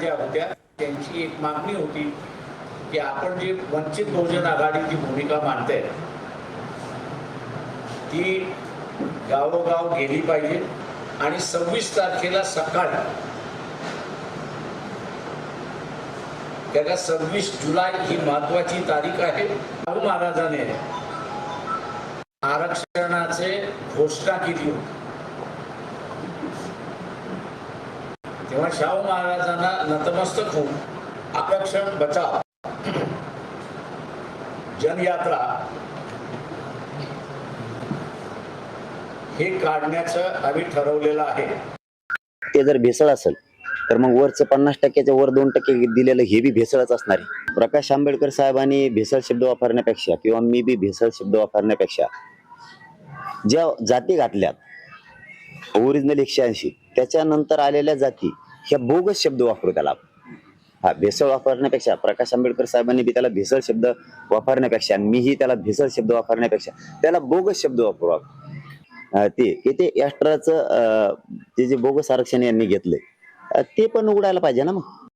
ज्या होत्या. त्यांची एक मागणी होती की आपण जे वंचित बहुजन आघाडीची भूमिका मांडते ती गावोगाव गेली पाहिजे आणि सव्वीस तारखेला सकाळी त्याला सव्वीस जुलै ही महत्वाची तारीख आहे. शाहू महाराजाने आरक्षणाचे घोषणा केली होती. तेव्हा शाहू महाराजांना नतमस्तक होऊन आकर्षण बचाव. जनयात्रा हे काढण्याचं आम्ही ठरवलेलं आहे. ते जर भेसळ असेल तर मग वरचं पन्नास टक्क्याच्या वर दोन टक्के दिलेलं हे बी भेसळच असणार आहे. प्रकाश आंबेडकर साहेबांनी भेसळ शब्द वापरण्यापेक्षा किंवा मी बी भेसळ शब्द वापरण्यापेक्षा ज्या जाती घातल्यात ओरिजिनल एकशे ऐंशी. त्याच्यानंतर आलेल्या जाती ह्या बोगस शब्द वापरू त्याला हा भेसळ वापरण्यापेक्षा प्रकाश आंबेडकर साहेबांनी बी त्याला भेसळ शब्द वापरण्यापेक्षा आणि मीही त्याला भेसळ शब्द वापरण्यापेक्षा त्याला बोगस शब्द वापरू ते की ते एक्स्ट्राचं ते जे बोगस आरक्षण यांनी घेतलंय ते पण उघडायला पाहिजे ना मग?